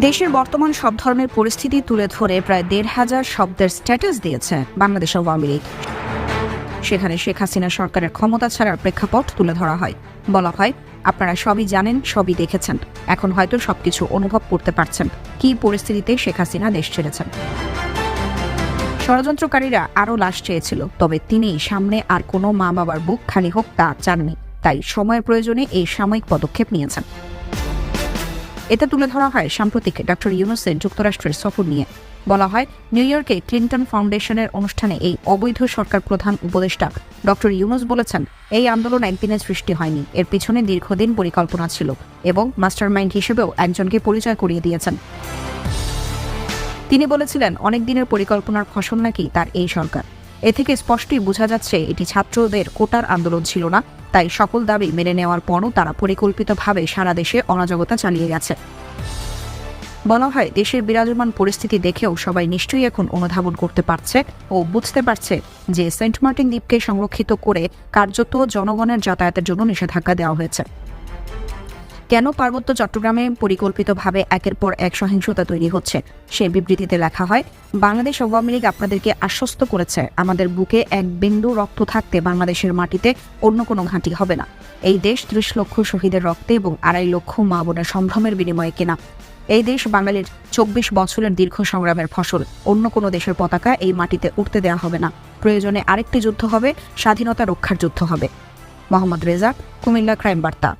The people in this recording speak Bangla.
দেশের বর্তমান সব ধরনের পরিস্থিতি তুলে ধরে প্রায় দেড় হাজার শব্দের স্ট্যাটাস দিয়েছে বাংলাদেশ আওয়ামী লীগ। সেখানে শেখ হাসিনা সরকারের ক্ষমতা ছাড়ার প্রেক্ষাপট তুলে ধরা হয়। বলা হয়, আপনারা সবই জানেন, সবই দেখেছেন। এখন হয়তো সবকিছু অনুভব করতে পারছেন। কি পরিস্থিতিতে শেখ হাসিনা দেশ ছেড়েছেন? ষড়যন্ত্রকারীরা আরও লাশ চেয়েছিল, তবে তিনি সামনে আর কোনো মা বাবার বুক খালি হোক তা চাননি। তাই সময়ের প্রয়োজনে এই সাময়িক পদক্ষেপ নিয়েছেন। এতে তুলে ধরা হয় সাম্প্রতিক ডক্টর ইউনুসের যুক্তরাষ্ট্রের সফর নিয়ে। বলা হয়, নিউ ইয়র্কে ক্লিন্টন ফাউন্ডেশনের অনুষ্ঠানে এই অবৈধ সরকার প্রধান উপদেষ্টা ডক্টর ইউনুস বলেছেন, এই আন্দোলন একদিনে সৃষ্টি হয়নি, এর পিছনে দীর্ঘদিন পরিকল্পনা ছিল এবং মাস্টারমাইন্ড হিসেবেও একজনকে পরিচয় করিয়ে দিয়েছেন। তিনি বলেছিলেন, অনেক দিনের পরিকল্পনার ফসল নাকি তার এই সরকার। এ থেকে স্পষ্টই বোঝা যাচ্ছে, এটি ছাত্রদের কোটার আন্দোলন ছিল না। তাই সকল দাবি মেনে নেওয়ার পরও তারা পরিকল্পিতভাবে সারা দেশে অরাজকতা চালিয়ে গেছে। বলা হয়, দেশের বিরাজমান পরিস্থিতি দেখেও সবাই নিশ্চয়ই এখন অনুধাবন করতে পারছে ও বুঝতে পারছে যে সেন্ট মার্টিন দ্বীপকে সংরক্ষিত করে কার্যত জনগণের যাতায়াতের জন্য নিষেধাজ্ঞা দেওয়া হয়েছে। কেন পার্বত্য চট্টগ্রামে পরিকল্পিতভাবে একের পর এক সহিংসতা তৈরি হচ্ছে? সে বিবৃতিতে লেখা হয়, বাংলাদেশ আওয়ামী লীগ আপনাদেরকে আশ্বস্ত করেছে, আমাদের বুকে এক বিন্দু রক্ত থাকতে বাংলাদেশের মাটিতে অন্য কোনো ঘাঁটি হবে না। এই দেশ ত্রিশ লক্ষ শহীদের রক্তে এবং আড়াই লক্ষ মা বোনের সম্ভ্রমের বিনিময়ে কেনা। এই দেশ বাঙালির চব্বিশ বছরের দীর্ঘ সংগ্রামের ফসল। অন্য কোনো দেশের পতাকা এই মাটিতে উঠতে দেওয়া হবে না। প্রয়োজনে আরেকটি যুদ্ধ হবে, স্বাধীনতা রক্ষার যুদ্ধ হবে। মোহাম্মদ রেজা, কুমিল্লা ক্রাইম বার্তা।